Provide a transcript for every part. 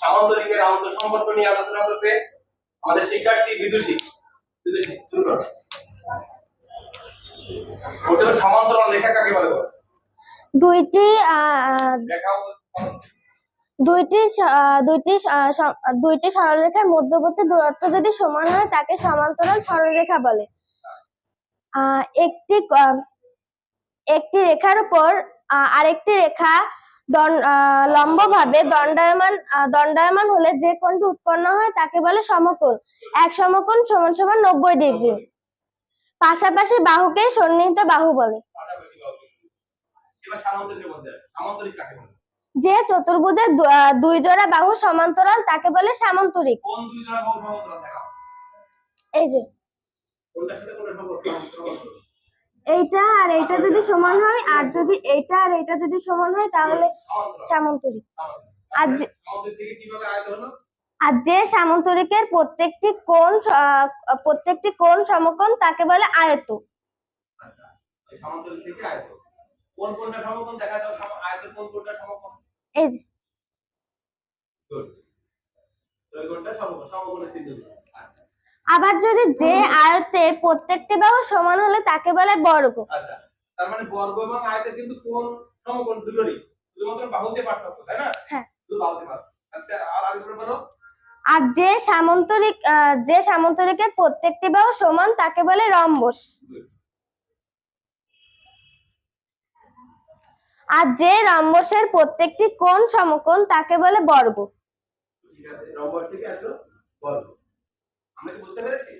সামান্তরিকের আন্ত সম্পর্ক নিয়ে আলোচনা করবে আমাদের শিক্ষার্থী বিদুষী। বিদুষী শুরু করো। প্রথমে সমান্তরাল রেখা কাকে বলে দুইটি দুইটি দুইটি দুইটি সরলরেখার মধ্যবর্তী দূরত্ব যদি সমান হয় তাকে সমান্তরাল সরলরেখা বলে। আহ, একটি একটি রেখার উপর আহ, আরেকটি রেখা লম্বভাবে দণ্ডায়মান দণ্ডায়মান হলে যে কোণটি উৎপন্ন হয় তাকে বলে সমকোণ। এক সমকোণ সমান সমান নব্বই ডিগ্রি। পাশাপাশি বাহুকে সন্নিহিত বাহু বলে। যে চতুর্ভুজের দুই জোড়া বাহু সমান্তরাল তাকে বলে সামান্তরিক। এই যে। এইটা আর এইটা যদি সমান হয় আর যদি এইটা আর এইটা যদি সমান হয় তাহলে সামান্তরিক। আর আয়ত আর যে সামান্তরিকের প্রত্যেকটি কোণ প্রত্যেকটি কোণ সমকোণ তাকে বলে আয়ত। আচ্ছা আয়ত। কোন কোনটা সমকোণ? দেখা আয়তের কোন কোনটা সমকোণ? এই যে। সমকোণ সমকোণের চিহ্ন। আবার যদি যে আয়তের প্রত্যেকটি বাহু সমান হলে তাকে বলে বর্গ। আচ্ছা তার মানে বর্গ এবং আয়তের কিন্তু কোন সমকোণ দুটোরই। শুধুমাত্র বাহুতে পার্থক্য তাই না? হ্যাঁ। শুধু বাহুতে পার্থক্য। আর আগে করে বলো। আর যে সামান্তরিক যে সামান্তরিকের প্রত্যেকটি বাহু সমান তাকে বলে রম্বস। আর যে রম্বসের প্রত্যেকটি কোণ সমকোণ তাকে বলে বর্গ। ঠিক আছে রম্বস থেকে আসলো বর্গ। আমরা কি বুঝতে পেরেছি?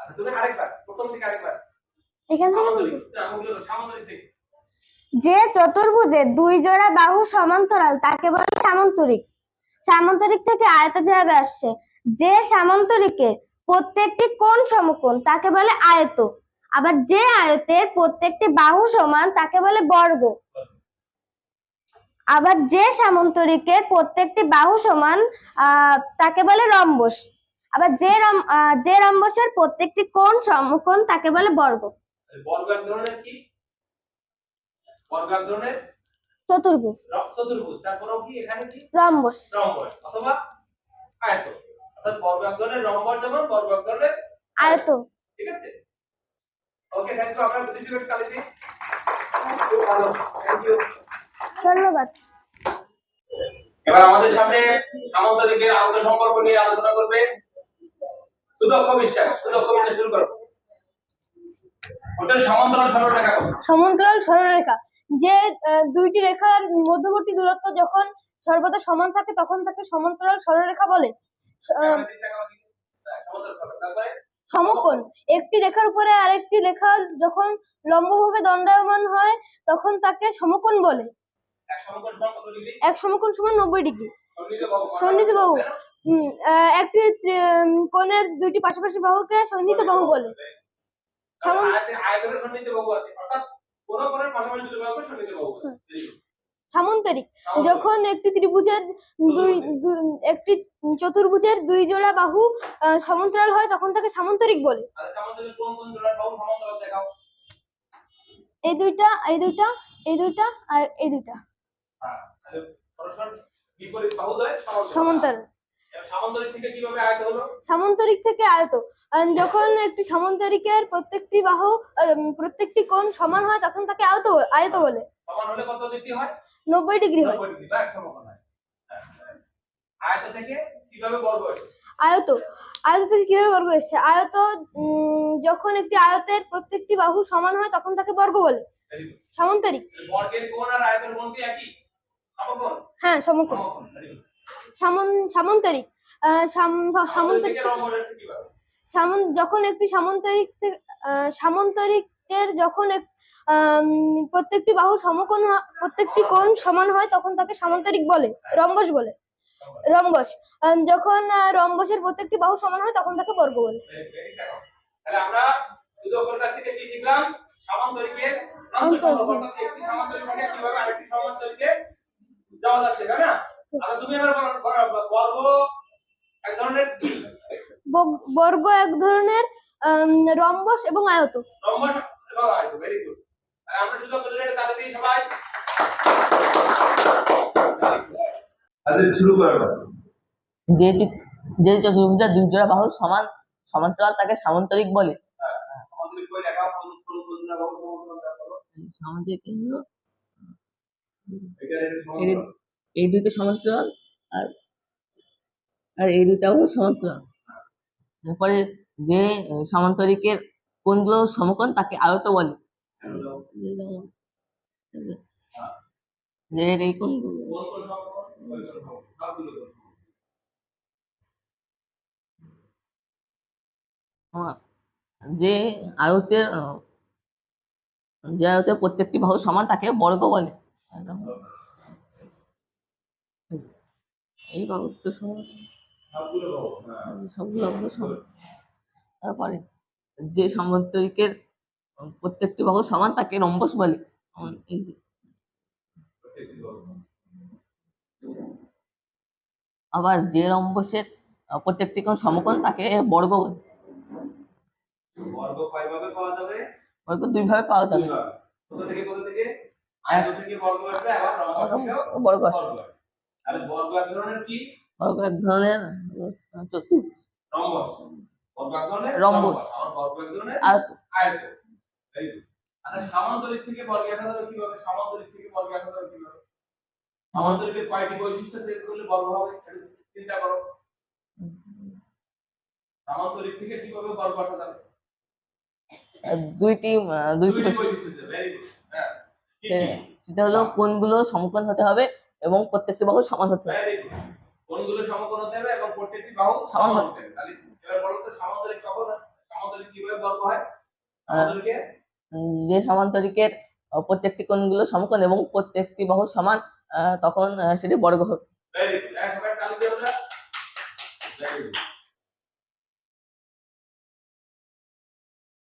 আচ্ছা তুমি আরেকবার প্রথম থেকে আরেকবার। এখান থেকে সামান্তরিক সামান্তরিক যে চতুর্ভুজের দুই জোড়া বাহু সমান্তরাল তাকে বলে সামান্তরিক। সামান্তরিক থেকে আয়ত যেভাবে আসছে যে সামান্তরিকের প্রত্যেকটি কোণ সমকোণ তাকে বলে আয়ত। আবার যে আয়তের প্রত্যেকটি বাহু সমান তাকে বলে বর্গ। আবার যে সামান্তরিকের প্রত্যেকটি বাহু সমান আহ তাকে বলে রম্বস। আবার যে যে রম্বসের প্রত্যেকটি কোণ সমকোণ তাকে বলে বর্গ। তাহলে বর্গ এক ধরনের কি? বর্গ এক ধরনের? চতুর্ভুজ। চতুর্ভুজ। তারপরেও কি এখানে কি? রম্বস। রম্বস। অথবা আয়ত। অর্থাৎ বর্গ এক ধরনের রম্বস যেমন বর্গ এক ধরনের আয়ত। ঠিক আছে? ওকে থ্যাংক ইউ আমরা ভালো থ্যাংক ইউ ধন্যবাদ। এবার আমাদের সামনে সামান্তরিকের আন্ত সম্পর্ক নিয়ে আলোচনা করবে। সুদক্ষ বিশ্বাস সুদক্ষ বিশ্বাস শুরু করো। ওটা সমান্তরাল সরলরেখা সমান্তরাল সরলরেখা যে দুইটি রেখার মধ্যবর্তী দূরত্ব যখন সর্বদা সমান থাকে তখন তাকে সমান্তরাল সরলরেখা বলে? হ্যাঁ, সমকোণ। একটি রেখার উপরে আরেকটি রেখা যখন লম্বভাবে দণ্ডায়মান হয় তখন তাকে সমকোণ বলে। এক সমকোণ সমান নব্বই ডিগ্রি। সন্নিহিত বাহু। একটি কোণের দুইটি পাশাপাশি বাহুকে সন্নিহিত বাহু বলে। দুটো. সামান্তরিক। যখন একটি ত্রিভুজের দুই একটি চতুর্ভুজের দুই জোড়া বাহু সমান্তরাল হয় তখন তাকে সামন্তরিক বলে। আচ্ছা এই দুইটা এই দুইটা এই দুইটা আর এই দুইটা। হ্যাঁ সমান্তরাল। সামান্তরিক থেকে কীভাবে আয়ত হলো? সামান্তরিক থেকে আয়ত। যখন একটি সামন্তরিকের প্রত্যেকটি বাহু প্রত্যেকটি কোণ সমান হয় তখন তাকে আয়ত আয়ত বলে। সমান হলে কত ডিগ্রি হয়? নব্বই ডিগ্রি হয়। 90 ডিগ্রি বা সমকোণ। আয়ত থেকে কীভাবে বর্গ হয় আয়ত। আয়ত থেকে কীভাবে বর্গ এসছে? আয়ত যখন একটি আয়তের প্রত্যেকটি বাহু সমান হয় তখন তাকে বর্গ বলে. সামান্তরিক। বর্গের কোণ আর আয়তের কোণ কি একই? সমকোণ? হ্যাঁ সমকোণ। সামান্তরিক। সামান্তরিক সামন যখন একটি সামন্তরিক সামান্তরিকের যখন প্রত্যেকটি বাহু সমকোণ প্রত্যেকটি কোণ সমান হয় তখন তাকে সামন্তরিক বলে রম্বস বলে। রম্বস। যখন রম্বসের প্রত্যেকটি বাহু সমান হয় তখন তাকে বর্গ বলে। তাহলে আমরা থেকে কি শিখলাম? সামান্তরিকের একটি সামান্তরিক থেকে কীভাবে আরেকটি সামান্তরিকে যাওয়া যাচ্ছে তাই না? আচ্ছা তুমি বলো, বর্গ এক ধরনের কি বগ- বর্গ এক ধরনের রম্বস এবং আয়ত। রম্বস এবং আয়ত ভেরি গুড আমরা সুদকর তাহলে দিই সবাই। শুরু করার যে যে চতুর্ভুজের দুই জোড়া বাহু সমান সমান্তরাল তাকে সামান্তরিক বলে। হ্যাঁ আমাদের কই লেখা কোন কোন কোন না বাবু কোন করো সামান্তরিক হলো? এই এই দুইটা সমান্তরাল আর আর এই দুইটাও সমান্তরাল এরপরে যে সমান্তরিকের কোণগুলো সমকোণ তাকে আয়ত বলে। এর এই যে আয়তের যে আয়তের প্রত্যেকটি বাহু সমান তাকে বর্গ বলে। এই বাহু তো সমান। সবগুলো হ্যাঁ। তারপরে যে সমান্তরিকের প্রত্যেকটি বাহু সমান তাকে রম্বস বলে। আবার যে রম্বসের প্রত্যেকটি কোণ সমকোণ তাকে বর্গ বলে। বর্গ কয়ভাবে পাওয়া যাবে? বর্গ দুই ভাবে পাওয়া যাবে। কোথা থেকে কোথা থেকে? আয়ত থেকে বর্গ আসবে আবার রম্বস থেকেও বর্গ আসবে। তাহলে বর্গ এক ধরনের কি? বর্গ এক ধরনের রম্বস। বর্গ এক ধরনের? রম্বস। আবার বর্গ এক ধরনের? আয়ত। আয়ত। Very good. আচ্ছা সামান্তরিক থেকে বর্গ আঁকা যাবে কীভাবে? সামান্তরিক থেকে বর্গ আঁকা যাবে কীভাবে? সামান্তরিকের কয়টি বৈশিষ্ট্য শেষ করলে বর্গ হবে? চিন্তা করো। সামান্তরিক থেকে কীভাবে বর্গ আঁকা যাবে? দুইটি দুইটি দুইটি বৈশিষ্ট্য। বৈশিষ্ট্য ভেরি গুড হ্যাঁ। সেটা হলো কোণগুলো সমকোণ হতে হবে এবং প্রত্যেকটি বাহু সমান হতে হবে। কোণগুলো সমকোণ হতে হবে এবং প্রত্যেকটি বাহু সমান হতে হবে তাহলে এবার বলো তো সমান্তরিক কখন সমান্তরিক কীভাবে বর্গ হয়? সমান্তরিকে? যে সমান্তরিকের প্রত্যেকটি কোণগুলো সমকোণ এবং প্রত্যেকটি বাহু সমান তখন সেটি বর্গ হবে।